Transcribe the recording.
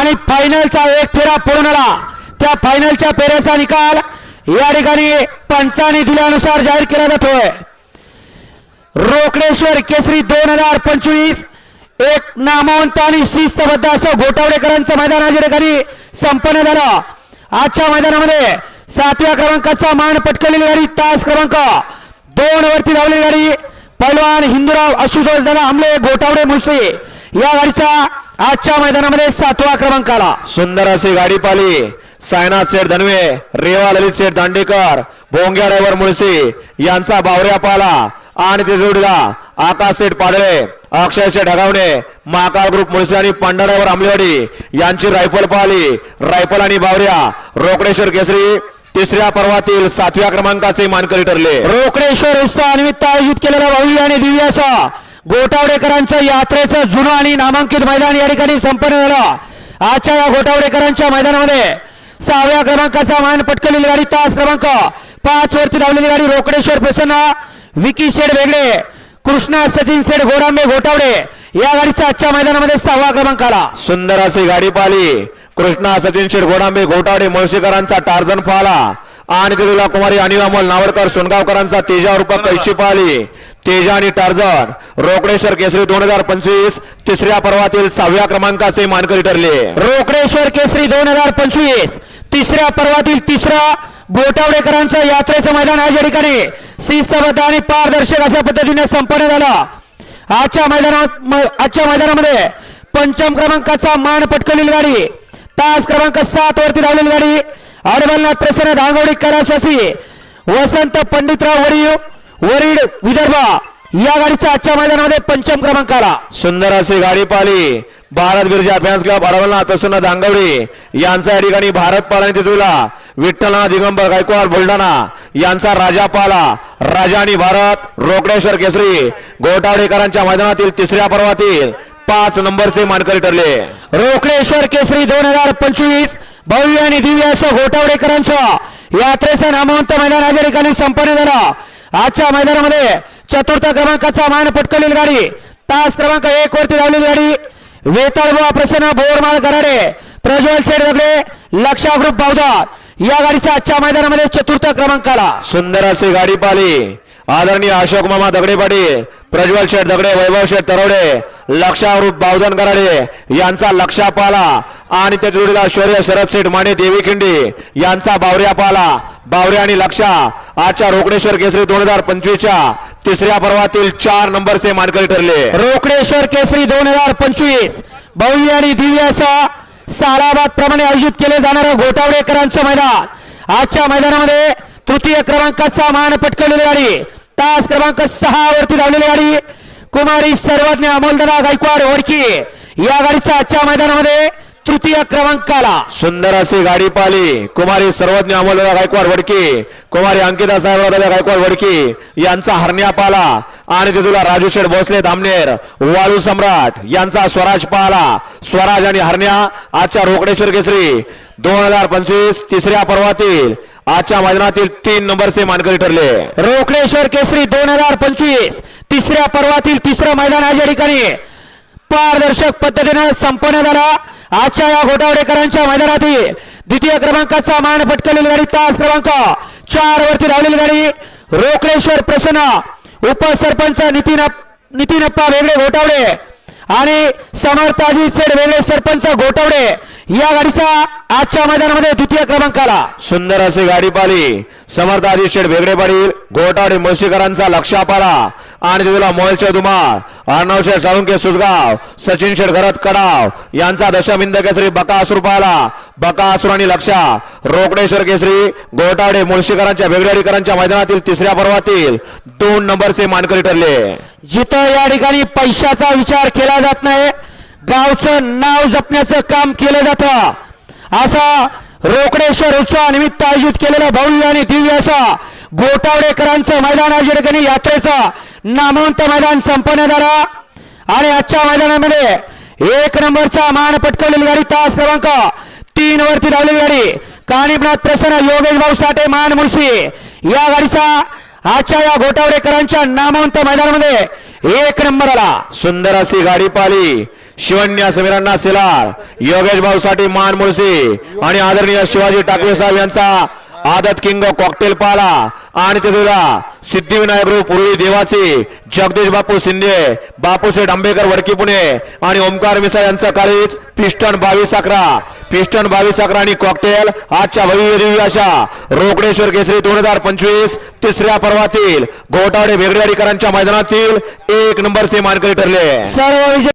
आणि फायनलचा एक फेरा पूर्ण झाला त्या फायनलच्या फेऱ्याचा निकाल या ठिकाणी पंचाने दिल्यानुसार जाहीर केला जातोय. रोकडेश्वर केसरी दोन हजार पंचवीस एक नामवंत आणि शिस्तबद्ध असं घोटावडेकरांचं मैदान या ठिकाणी संपन्न झालं. आजच्या मैदानामध्ये सातव्या क्रमांकाचा मान पटकवलेली गाडी तास क्रमांक दोन वरती धावलेली गाडी पैलवान हिंदूराव आशुतोष दादा आमले घोटावडे मुळसे या गाडीचा आजच्या मैदानामध्ये सातवा क्रमांक आला सुंदर अशी गाडी पाली. सायनाथ सेठ धनवे रेवा ललित सेठ दांडेकर भोंग्या ड्रायव्हर मुळशी यांचा बावऱ्या पाला. आणि ते जोडीला आकाश सेठ पाडळे अक्षय सेठ ढगावणे महाकाळ ग्रुप मुळशी आणि पांढरा ड्रायव्हर आमलेवाडी यांची रायफल पाहिली रायफल आणि बावऱ्या रोकडेश्वर केसरी तिसऱ्या पर्वातील सातव्या क्रमांकाचे मानकरी ठरले. रोकडेश्वर उत्सवानिमित्त आयोजित केलेला भव्य आणि दिव्य गोटावडेकरांच्या यात्रेचं जुनं आणि नामांकित मैदान या ठिकाणी संपन्न झालं. आजच्या या गोटावडेकरांच्या मैदानामध्ये सहाव्या क्रमांकाचा मान पटकलेली गाडी तास क्रमांक पाच वरती लावलेली गाडी रोकडेश्वर प्रसन्न विकी शेड वेगळे कृष्णा सचिन शेड गोरांबे गोटावडे या गाडीचा आजच्या मैदानामध्ये सहावा क्रमांक आला. सुंदर अशी गाडी पाहिली. कृष्णा सचिन शेठ गोडांबे घोटावडे मुळशीकरांचा टार्झन पाला आणि तिला कुमारी अनिल अमोल नावडकर सोनगावकरांचा तेजा कैची पाली तेजा आणि टार्झन रोकडेश्वर केसरी दोन हजार पंचवीस तिसऱ्या पर्वातील सहाव्या क्रमांकाचे मानकरी ठरले. रोकडेश्वर केसरी दोन हजार पंचवीस तिसऱ्या पर्वातील तिसरा गोटावडेकरांचं यात्रेचं मैदान आज या ठिकाणी शिस्तबद्ध आणि पारदर्शक अशा पद्धतीने संपन्न झालं. आजच्या मैदानात आजच्या मैदानामध्ये पंचम क्रमांकाचा मान पटकवलेली गाडी तास क्रमांक सात वरती धावलेली गाडी अडवलनाथ प्रसन्न धांगवडी कराश्वासी वसंत पंडितराव वरीव वरीड विदर्भ या गाडीचा आजच्या मैदानामध्ये पंचम क्रमांक आला. सुंदर अशी गाडी पाहिली. भारत बिर्जा फॅन्स क्लब अरवलनाथ प्रसन्न दांगवडी यांचा या ठिकाणी भारत पालाने तिथुला विठ्ठलनाथ दिगंबर गायकवाड बुलढाणा यांचा राजा पाला. राजा आणि भारत रोकडेश्वर केसरी गोटावडेकरांच्या मैदानातील तिसऱ्या पर्वातील पाच नंबरचे मानकरी ठरले. रोकडेश्वर केसरी दोन हजार पंचवीस भव्य आणि दिव्य असं घोटावडेकरांचं यात्रेचं नामवंत मैदान आज या ठिकाणी संपन्न झालं. आजच्या मैदानामध्ये चतुर्थ क्रमांकाचा मान पटकलेली गाडी. तास क्रमांक एक वरती धावलेली गाडी. वेताळबुवा प्रसन्न बोरमाळ गराडे प्रज्वल शेड दगडे लक्षा ग्रुप बावदार या गाडीचा आजच्या मैदानामध्ये चतुर्थ क्रमांक आला सुंदर अशी गाडी पाली. आदरणीय अशोक मामा दगडे पाटील प्रज्वल शेठ दगडे वैभव शेठ तरवडे लक्षावरूप बावधन कराडे यांचा लक्षा पाला आणि त्या जोडीला शौर्य शरद शेठ माने देवी खिंडी यांचा बावऱ्या पाला बावऱ्या आणि लक्षा. आजच्या रोकडेश्वर केसरी दोन हजार पंचवीसच्या तिसऱ्या पर्वातील चार नंबरचे मानकरी ठरले. रोकडेश्वर केसरी दोन हजार पंचवीस भव्य आणि दिव्य असं सालाबाद प्रमाणे आयोजित केले जाणारं घोटावडेकरांचं मैदान. आजच्या मैदानामध्ये तृतीय क्रमांकाचा मान पटकवलेली गाडी तास क्रमांक सहा वरती धावलेली गाडी. कुमारी सर्वज्ञ अमोलदना गायकवाड ओळखी. या गाडीचा आजच्या मैदानामध्ये तृतीय क्रमांकाला. सुंदर अशी गाडी पाली कुमारी सर्वज्ञ अमोलदा गायकवाड वडकी. कुमारी अंकिता साहेबराव गायकवाड वडकी. यांचा हरण्या पाला. आणि तिथुला राजू शेठ भोसले धामनेर वाळू सम्राट यांचा स्वराज पाला. स्वराज आणि हरण्या आजच्या रोकडेश्वर केसरी. दोन हजार पंचवीस तिसऱ्या पर्वातील आजच्या मैदानातील तीन नंबरचे मानकरी ठरले. रोकडेश्वर केसरी दोन हजार पंचवीस तिसऱ्या पर्वातील तिसरं मैदान आज या ठिकाणी. पारदर्शक पद्धतीने संपन्न झाला. आजच्या या घोटावडेकरांच्या मैदानातील द्वितीय क्रमांकाचा मान पटकवलेली गाडी तास क्रमांक चार वरती धावलेली गाडी. रोकडेश्वर प्रसन्न उपसरपंच नितीन नितीनप्पा वेगळे घोटावडे. आणि समर्थाजी सेड वेगळे सरपंच गोटवडे या गाडीचा आजच्या मैदानामध्ये द्वितीय क्रमांकाला. सुंदर अशी गाडी पाली समर्थ आजी शेठ वेगळे पाटील गोटावडे मुळशीकरांचा लक्षापाला आणि तिथला मोहलचे धुमाळ. अर्णव शेठ साळुंके सुजगाव. सचिन शेठ घरत कडाव. यांचा दशमिंद केसरी बकासूर पाला बकासूर आणि लक्षा. रोकडेश्वर केसरी गोटावडे मुळशीकरांच्या वेगळेकरांच्या मैदानातील तिसऱ्या पर्वातील दोन नंबरचे मानकरी ठरले. जिथं या ठिकाणी पैशाचा विचार केला जात नाही गावचं नाव जपण्याचं काम केलं जातं. असा रोकडेश्वर उत्सवानिमित्त आयोजित केलेलं भव्य आणि दिव्य असा गोटावडेकरांचं मैदान आज या ठिकाणी यात्रेचं नामांत मैदान संपन्न झाला. आणि आजच्या मैदानामध्ये एक नंबरचा मान पटकवलेली गाडी तास क्रमांक तीन वरती धावलेली गाडी. कानिपनाथ प्रसन्न योगेश भाऊ साठे मान मुळशी. या गाडीचा आजच्या या घोटावडेकरांच्या नामांत मैदानामध्ये एक नंबर आला. सुंदर अशी गाडी पाली शिवन्या समीरांना सिलार. योगेश भाऊ साठी मान मुळशी आणि आदरणीय शिवाजी टाकवे साहेब यांचा आदत किंग कॉकटेल पाला. आणि तेजुला सिद्धिविनायक रूप पूर्वी देवाचे जगदीश बापू शिंदे बापूसेठ आंबेकर वडकी पुणे आणि ओमकार मिसाळ यांचा काळीच पिस्टन बावीस अकरा. पिस्टन बावीस अकरा आणि कॉकटेल आजच्या भव्य दिव्य अशा रोकडेश्वर केसरी दोन हजार पंचवीस तिसऱ्या पर्वातील गोटावडे भेगडेवाडीकरांच्या मैदानातील एक नंबरचे मानकरी ठरले. सर्व